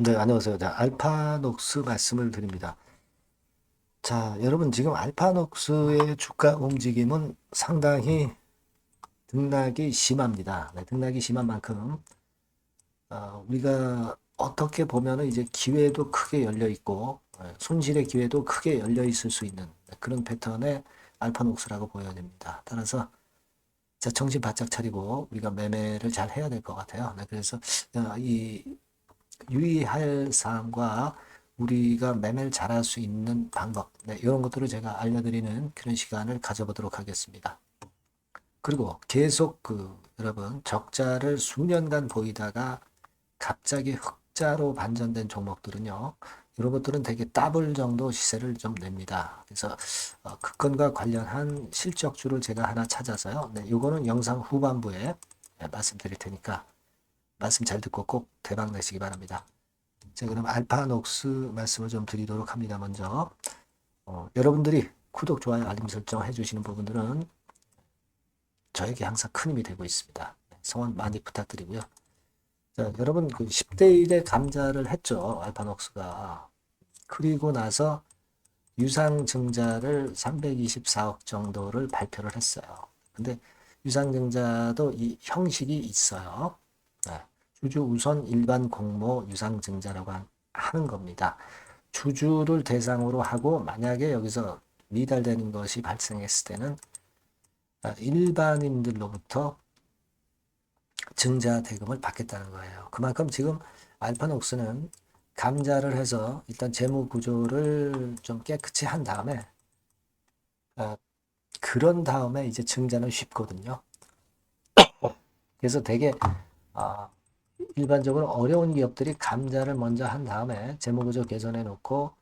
네, 안녕하세요. 자, 알파녹스 말씀을 드립니다. 자, 여러분 지금 알파녹스의 주가 움직임은 상당히 등락이 심합니다. 네, 등락이 심한 만큼 어, 우리가 어떻게 보면은 이제 기회도 크게 열려 있고 예, 손실의 기회도 크게 열려 있을 수 있는 그런 패턴의 알파녹스라고 보여야 됩니다. 따라서 자, 정신 바짝 차리고 우리가 매매를 잘 해야 될 것 같아요. 네, 그래서 어, 이 유의할 사항과 우리가 매매를 잘할 수 있는 방법, 네, 이런 것들을 제가 알려드리는 그런 시간을 가져보도록 하겠습니다. 그리고 계속 그 여러분 적자를 수년간 보이다가 갑자기 흑자로 반전된 종목들은요. 이런 것들은 되게 더블 정도 시세를 좀 냅니다. 그래서 어, 그 건과 관련한 실적주를 제가 하나 찾아서요. 네, 요거는 영상 후반부에 네, 말씀드릴 테니까 말씀 잘 듣고 꼭 대박 내시기 바랍니다. 자, 그럼 알파녹스 말씀을 좀 드리도록 합니다. 먼저 어, 여러분들이 구독, 좋아요, 알림 설정 해주시는 부분들은 저에게 항상 큰 힘이 되고 있습니다. 네, 성원 많이 부탁드리고요. 자, 여러분 그 10대 1의 감자를 했죠. 알파녹스가. 그리고 나서 유상증자를 324억 정도를 발표를 했어요. 근데 유상증자도 이 형식이 있어요. 네. 주주 우선 일반 공모 유상증자라고 한- 하는 겁니다. 주주를 대상으로 하고 만약에 여기서 미달되는 것이 발생했을 때는 아, 일반인들로부터 증자 대금을 받겠다는 거예요. 그만큼 지금 알파녹스는 감자를 해서 일단 재무 구조를 좀 깨끗이 한 다음에 아, 그런 다음에 이제 증자는 쉽거든요. 그래서 되게 아, 일반적으로 어려운 기업들이 감자를 먼저 한 다음에 재무구조 개선해 놓고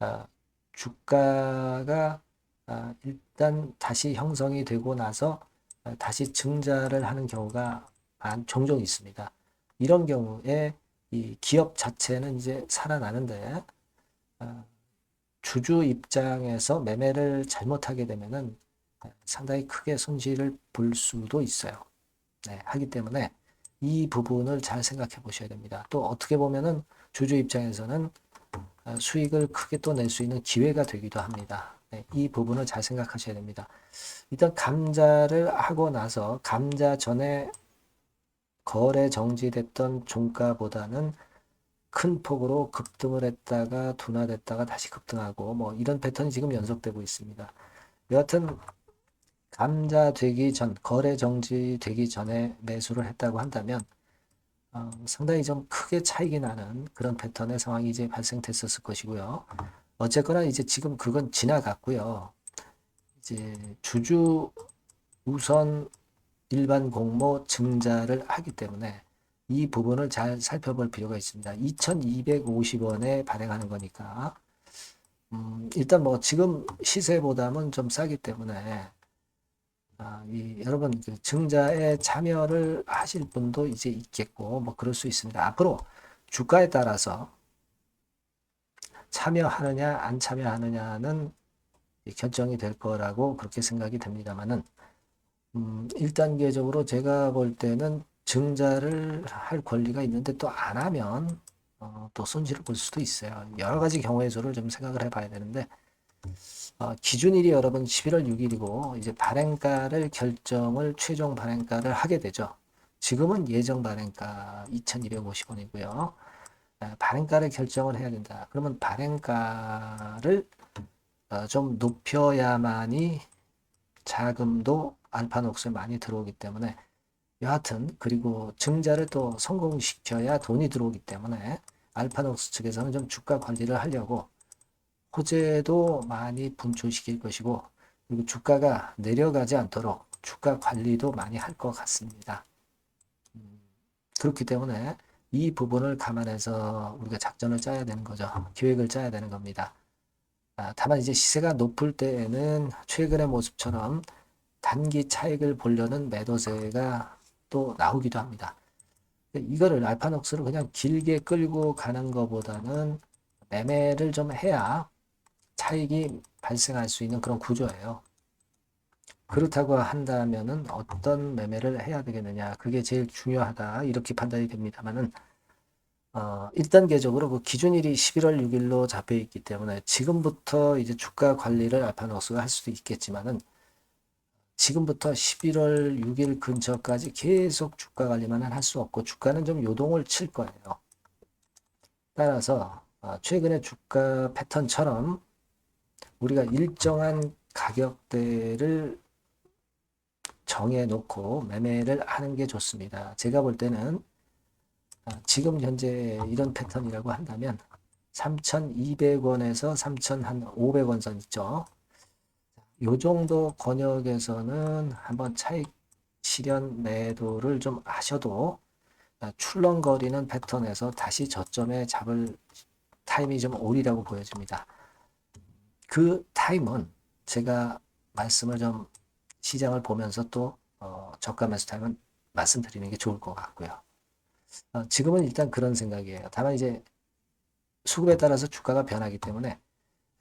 아, 주가가 아, 일단 다시 형성이 되고 나서 아, 다시 증자를 하는 경우가 안- 종종 있습니다. 이런 경우에 이 기업 자체는 이제 살아나는데 아, 주주 입장에서 매매를 잘못하게 되면은 아, 상당히 크게 손실을 볼 수도 있어요. 네, 하기 때문에 이 부분을 잘 생각해 보셔야 됩니다. 또 어떻게 보면은 주주 입장에서는 아, 수익을 크게 또 낼 수 있는 기회가 되기도 합니다. 네, 이 부분을 잘 생각하셔야 됩니다. 일단 감자를 하고 나서 감자 전에 거래 정지됐던 종가보다는 큰 폭으로 급등을 했다가 둔화됐다가 다시 급등하고 뭐 이런 패턴이 지금 연속되고 있습니다. 여하튼 감자 되기 전, 거래 정지 되기 전에 매수를 했다고 한다면 어, 상당히 좀 크게 차이가 나는 그런 패턴의 상황이 이제 발생됐었을 것이고요. 어쨌거나 이제 지금 그건 지나갔고요. 이제 주주 우선 일반 공모 증자를 하기 때문에 이 부분을 잘 살펴볼 필요가 있습니다. 2,250원에 발행하는 거니까 음, 일단 뭐 지금 시세보다는 좀 싸기 때문에 아, 이 여러분 그 증자에 참여를 하실 분도 이제 있겠고 뭐 그럴 수 있습니다. 앞으로 주가에 따라서 참여하느냐 안 참여하느냐는 결정이 될 거라고 그렇게 생각이 됩니다만은 음, 1단계적으로 제가 볼 때는 증자를 할 권리가 있는데 또 안 하면 어, 또 손실을 볼 수도 있어요. 여러 가지 경우의 수를 좀 생각을 해봐야 되는데 어, 기준일이 여러분 11월 6일이고 이제 발행가를 결정을 최종 발행가를 하게 되죠. 지금은 예정 발행가 2,250원이고요. 발행가를 결정을 해야 된다. 그러면 발행가를 어, 좀 높여야만이 자금도 알파녹스에 많이 들어오기 때문에 여하튼 그리고 증자를 또 성공시켜야 돈이 들어오기 때문에 알파녹스 측에서는 좀 주가 관리를 하려고 호재도 많이 분출시킬 것이고 그리고 주가가 내려가지 않도록 주가 관리도 많이 할 것 같습니다. 음, 그렇기 때문에 이 부분을 감안해서 우리가 작전을 짜야 되는 거죠. 계획을 짜야 되는 겁니다. 아, 다만 이제 시세가 높을 때에는 최근의 모습처럼 단기 차익을 보려는 매도세가 또 나오기도 합니다. 이거를 알파녹스를 그냥 길게 끌고 가는 것보다는 매매를 좀 해야 차익이 발생할 수 있는 그런 구조예요. 그렇다고 한다면은 어떤 매매를 해야 되겠느냐. 그게 제일 중요하다. 이렇게 판단이 됩니다만은 어, 1단계적으로 그 기준일이 11월 6일로 잡혀 있기 때문에 지금부터 이제 주가 관리를 알파녹스가 할 수도 있겠지만은 지금부터 11월 6일 근처까지 계속 주가 관리만은 할 수 없고 주가는 좀 요동을 칠 거예요. 따라서 어, 최근의 주가 패턴처럼 우리가 일정한 가격대를 정해 놓고 매매를 하는 게 좋습니다. 제가 볼 때는 아, 지금 현재 이런 패턴이라고 한다면 3,200원에서 3,500원 선 있죠. 요 정도 권역에서는 한번 차익 실현 매도를 좀 하셔도 아, 출렁거리는 패턴에서 다시 저점에 잡을 타임이 좀 오리라고 보여집니다. 그 타임은 제가 말씀을 좀 시장을 보면서 또 어, 저가 매수 타임은 말씀드리는 게 좋을 것 같고요. 어, 지금은 일단 그런 생각이에요. 다만 이제 수급에 따라서 주가가 변하기 때문에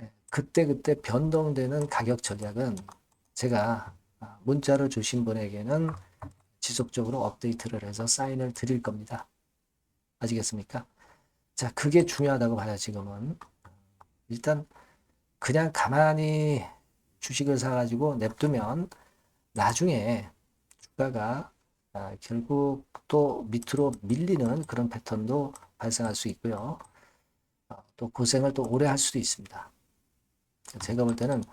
예, 그때 그때 변동되는 가격 전략은 제가 아, 문자를 주신 분에게는 지속적으로 업데이트를 해서 사인을 드릴 겁니다. 아시겠습니까? 자, 그게 중요하다고 봐요, 지금은. 일단 그냥 가만히 주식을 사가지고 냅두면 나중에 주가가 아, 결국 또 밑으로 밀리는 그런 패턴도 발생할 수 있고요. 어, 또 고생을 또 오래 할 수도 있습니다. 제가 볼 때는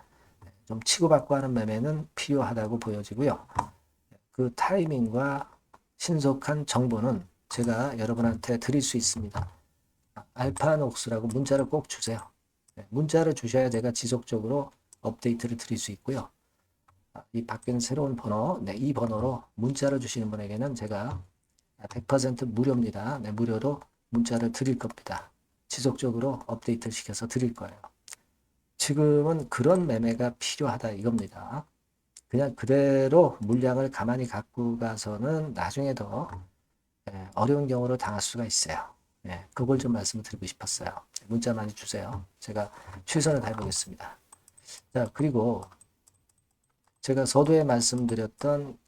좀 치고받고 하는 매매는 필요하다고 보여지고요. 그 타이밍과 신속한 정보는 제가 여러분한테 드릴 수 있습니다. 알파녹스라고 문자를 꼭 주세요. 네, 문자를 주셔야 제가 지속적으로 업데이트를 드릴 수 있고요. 아, 이 바뀐 새로운 번호, 네, 이 번호로 문자를 주시는 분에게는 제가 100% 무료입니다. 네, 무료로 문자를 드릴 겁니다. 지속적으로 업데이트 시켜서 드릴 거예요. 지금은 그런 매매가 필요하다 이겁니다. 그냥 그대로 물량을 가만히 갖고 가서는 나중에 더 예, 어려운 경우를 당할 수가 있어요. 예, 그걸 좀 말씀을 드리고 싶었어요. 문자 많이 주세요. 제가 최선을 다해보겠습니다. 자, 그리고 제가 서두에 말씀드렸던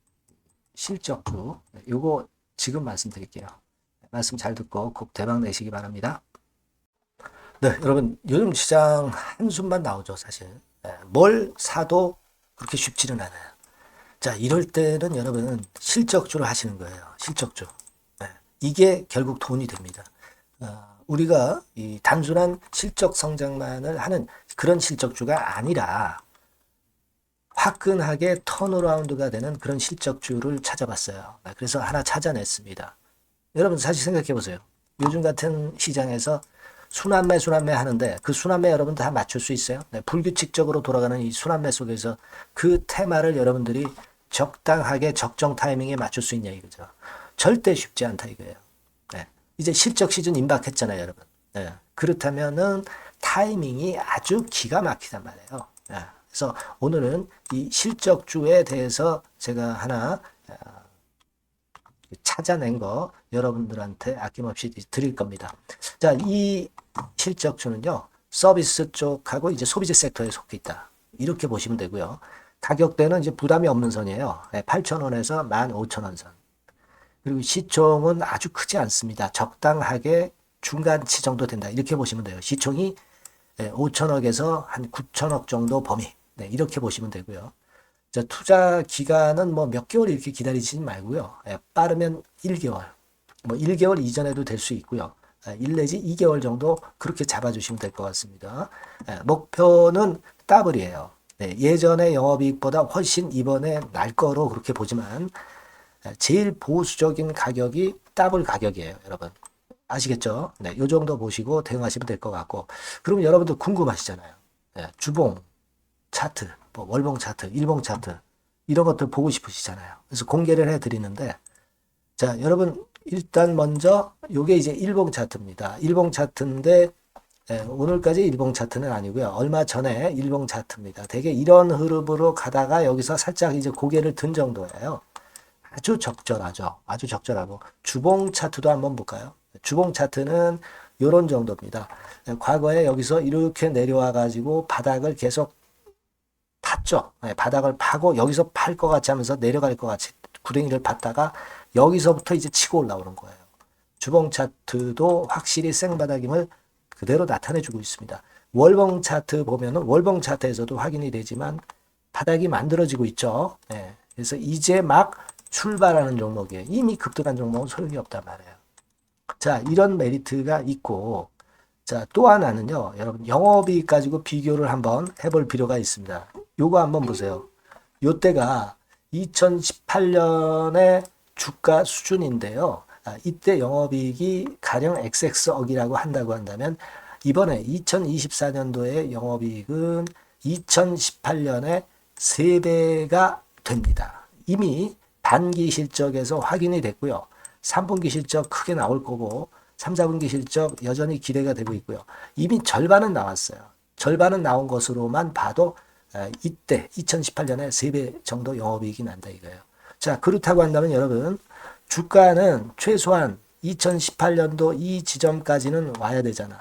실적주, 요거 지금 말씀드릴게요. 말씀 잘 듣고 꼭 대박 내시기 바랍니다. 네, 여러분, 요즘 시장 한숨만 나오죠, 사실. 네, 뭘 사도 그렇게 쉽지는 않아요. 자, 이럴 때는 여러분은 실적주를 하시는 거예요. 실적주. 네, 이게 결국 돈이 됩니다. 어, 우리가 이 단순한 실적 성장만을 하는 그런 실적주가 아니라 화끈하게 턴어라운드가 되는 그런 실적주를 찾아봤어요. 네, 그래서 하나 찾아냈습니다. 여러분 사실 생각해 보세요. 요즘 같은 시장에서 순환매 순환매 하는데 그 순환매 여러분 다 맞출 수 있어요? 네, 불규칙적으로 돌아가는 이 순환매 속에서 그 테마를 여러분들이 적당하게 적정 타이밍에 맞출 수 있냐 이거죠. 절대 쉽지 않다 이거예요. 네. 이제 실적 시즌 임박했잖아요, 여러분. 네. 그렇다면은 타이밍이 아주 기가 막히단 말이에요. 네. 그래서 오늘은 이 실적주에 대해서 제가 하나 어, 찾아낸 거 여러분들한테 아낌없이 드릴 겁니다. 자, 이 실적주는요, 서비스 쪽하고 이제 소비재 섹터에 속해 있다. 이렇게 보시면 되고요. 가격대는 이제 부담이 없는 선이에요. 8,000원에서 15,000원 선. 그리고 시총은 아주 크지 않습니다. 적당하게 중간치 정도 된다. 이렇게 보시면 돼요. 시총이 5천억에서 한 9천억 정도 범위. 네, 이렇게 보시면 되고요. 자, 투자 기간은 뭐 몇 개월 이렇게 기다리지 말고요. 예, 빠르면 1개월, 뭐 1개월 이전에도 될 수 있고요. 예, 1 내지 2개월 정도 그렇게 잡아주시면 될 것 같습니다. 예, 목표는 더블이에요. 네, 예전의 영업이익보다 훨씬 이번에 날 거로 그렇게 보지만 예, 제일 보수적인 가격이 더블 가격이에요, 여러분. 아시겠죠? 네, 요 정도 보시고 대응하시면 될 것 같고. 그러면 여러분들 궁금하시잖아요. 예, 주봉, 차트, 뭐 월봉 차트, 일봉 차트 이런 것들 보고 싶으시잖아요. 그래서 공개를 해 드리는데 자, 여러분 일단 먼저 요게 이제 일봉 차트입니다. 일봉 차트인데 예, 오늘까지 일봉 차트는 아니고요. 얼마 전에 일봉 차트입니다. 되게 이런 흐름으로 가다가 여기서 살짝 이제 고개를 든 정도예요. 아주 적절하죠. 아주 적절하고 주봉 차트도 한번 볼까요? 주봉 차트는 이런 정도입니다. 예, 과거에 여기서 이렇게 내려와 가지고 바닥을 계속 팠죠. 네, 바닥을 파고 여기서 팔 것 같이 하면서 내려갈 것 같이 구덩이를 팠다가 여기서부터 이제 치고 올라오는 거예요. 주봉 차트도 확실히 생바닥임을 그대로 나타내주고 있습니다. 월봉 차트 보면은 월봉 차트에서도 확인이 되지만 바닥이 만들어지고 있죠. 예. 그래서 이제 막 출발하는 종목이에요. 이미 급등한 종목은 소용이 없단 말이에요. 자, 이런 메리트가 있고, 자, 또 하나는요, 여러분, 영업이익 가지고 비교를 한번 해볼 필요가 있습니다. 요거 한번 보세요. 요때가 2018년의 주가 수준인데요. 아, 이때 영업이익이 가령 XX억이라고 한다고 한다면, 이번에 2024년도에 영업이익은 2018년에 3배가 됩니다. 이미 단기 실적에서 확인이 됐고요. 3분기 실적 크게 나올 거고 3, 4분기 실적 여전히 기대가 되고 있고요. 이미 절반은 나왔어요. 절반은 나온 것으로만 봐도 에, 이때 2018년에 3배 정도 영업이익이 난다 이거예요. 자 그렇다고 한다면 여러분 주가는 최소한 2018년도 이 지점까지는 와야 되잖아.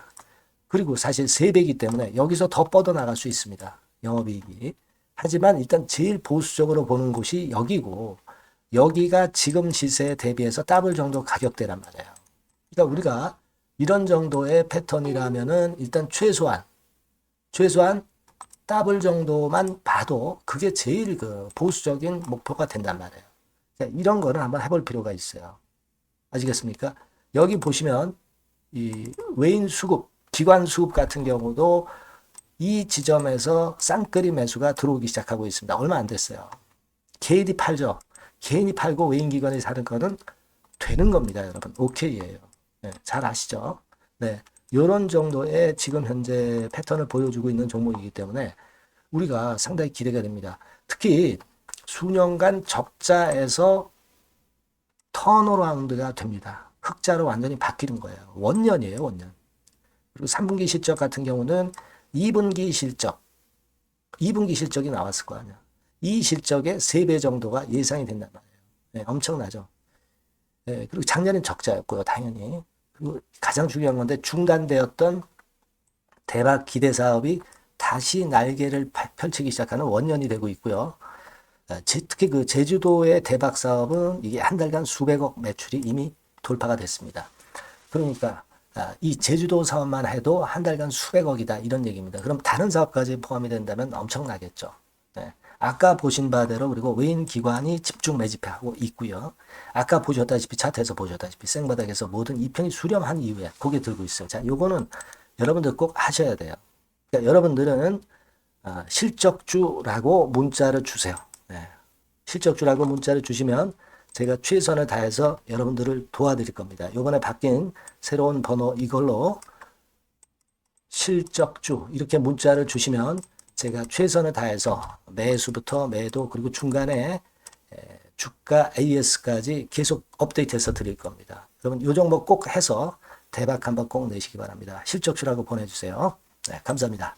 그리고 사실 3배이기 때문에 여기서 더 뻗어나갈 수 있습니다. 영업이익이. 하지만 일단 제일 보수적으로 보는 곳이 여기고 여기가 지금 시세에 대비해서 더블 정도 가격대란 말이에요. 그러니까 우리가 이런 정도의 패턴이라면은 일단 최소한 최소한 더블 정도만 봐도 그게 제일 그 보수적인 목표가 된단 말이에요. 그러니까 이런 거는 한번 해볼 필요가 있어요. 아시겠습니까? 여기 보시면 이 외인 수급, 기관 수급 같은 경우도 이 지점에서 쌍끌이 매수가 들어오기 시작하고 있습니다. 얼마 안 됐어요. 개인이 팔죠. 개인이 팔고 외인기관이 사는 거는 되는 겁니다, 여러분. 오케이예요. 네, 잘 아시죠? 네, 이런 정도의 지금 현재 패턴을 보여주고 있는 종목이기 때문에 우리가 상당히 기대가 됩니다. 특히 수년간 적자에서 턴어라운드가 됩니다. 흑자로 완전히 바뀌는 거예요. 원년이에요, 원년. 그리고 3분기 실적 같은 경우는 2분기 실적, 2분기 실적이 나왔을 거 아니야. 이 실적의 3배 정도가 예상이 된단 말이에요. 네, 엄청나죠. 네, 그리고 작년엔 적자였고요, 당연히. 그리고 가장 중요한 건데 중단되었던 대박 기대 사업이 다시 날개를 파- 펼치기 시작하는 원년이 되고 있고요. 어, 제- 특히 그 제주도의 대박 사업은 이게 한 달간 수백억 매출이 이미 돌파가 됐습니다. 그러니까 아, 이 제주도 사업만 해도 한 달간 수백억이다 이런 얘기입니다. 그럼 다른 사업까지 포함이 된다면 엄청나겠죠. 네. 아까 보신 바대로 그리고 외인 기관이 집중 매집하고 있고요. 아까 보셨다시피 차트에서 보셨다시피 생바닥에서 모든 이평이 수렴한 이후에 고개 들고 있어요. 자, 요거는 여러분들 꼭 하셔야 돼요. 그러니까 여러분들은 아, 실적주라고 문자를 주세요. 네. 실적주라고 문자를 주시면 제가 최선을 다해서 여러분들을 도와드릴 겁니다. 이번에 바뀐 새로운 번호 이걸로 실적주 이렇게 문자를 주시면 제가 최선을 다해서 매수부터 매도 그리고 중간에 에, 주가 AS까지 계속 업데이트해서 드릴 겁니다. 여러분 요 종목 꼭 해서 대박 한번 꼭 내시기 바랍니다. 실적주라고 보내주세요. 네, 감사합니다.